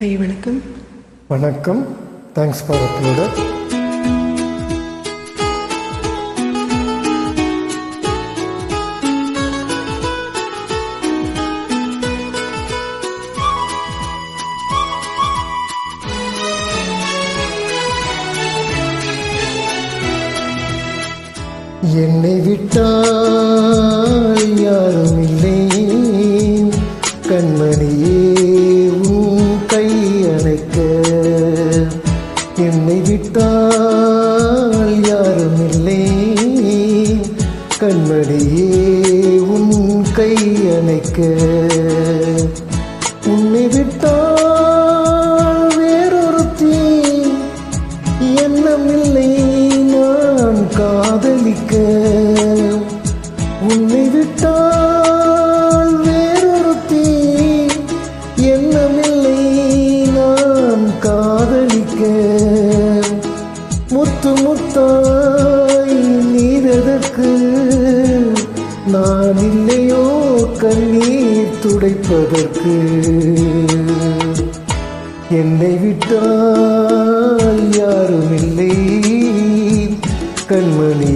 ஐயா வணக்கம். வணக்கம். தேங்க்ஸ் ஃபார் அப்லோடர் என்னை விட்டால் யாரும் இல்லை. கண்ணே இல்லை உன் கை அணைக்க. உன்னை விட்டால் வேறொருத்தி எண்ணமில்லை நான் காதலிக்க. உன்னை விட்டால் வேறொருத்தி எண்ணமில்லை நான் காதலிக்க. முத்து முத்தான் நான் இல்லையோ கண்ணீர் துடைப்பதற்கு என்னை விட்டால் யாரும் இல்லை கண்மணி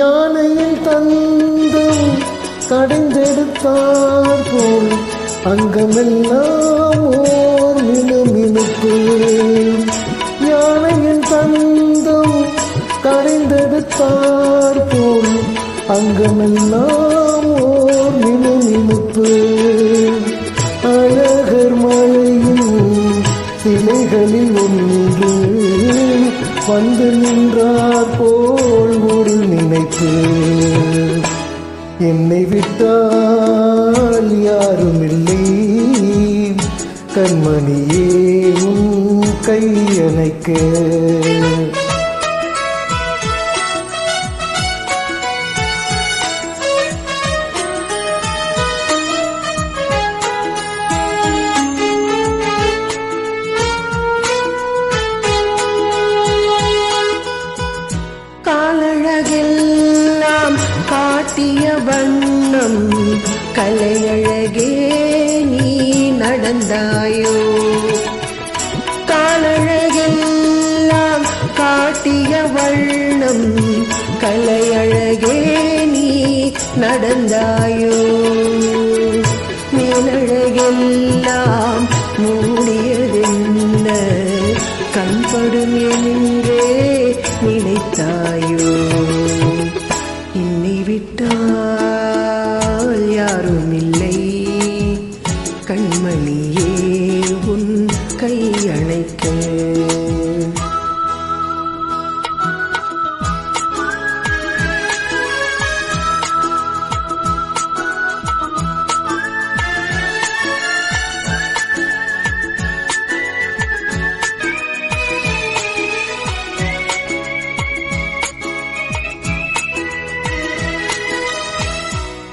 யானையின் தந்தம் கடைந்தெடுத்தார் போல் அங்கமெல்லாம் ஓர் மினுமினுப்பு யானையின் தந்தம் கடைந்தெடுத்தார் போல் அங்கமெல்லாம் ஓர் மினுமினுப்பு அழகர் மலையின் சிலைகளில் ஒன்று வந்து நின்றார் போல் ஒரு நினைப்பு என்னை விட்டால் யாரும் இல்லை கண்மணியே உன் கை அணைக்க காட்டிய வண்ணம் கலையழகே நீ நடந்தாயோ? காலழகெல்லாம் காட்டிய வண்ணம் கலையழகே நீ நடந்தாயோ? மீனழகெல்லாம் மூடியதென்ன? கண்படும் என்றே கண்மணியே உன் கை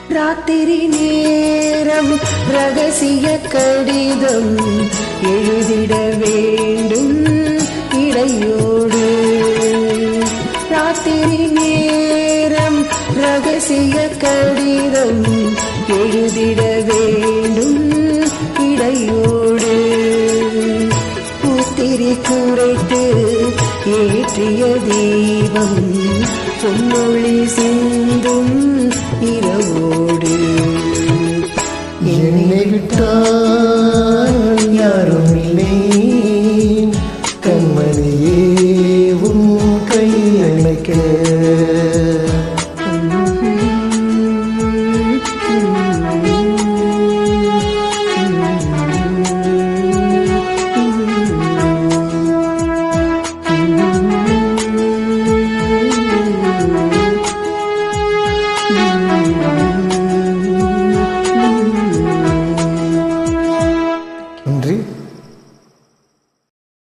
ராத்திரி நேரம் ரகசிய கடிதம் எழுதிட வேண்டும் இடையோடு. ராத்திரி நேரம் ரகசிய கடிதம் எழுதிட வேண்டும் இடையோடு. பூத்திரி குறைத்து ஏற்றிய தீபம் பொன்னொழி சிந்தும் இரவு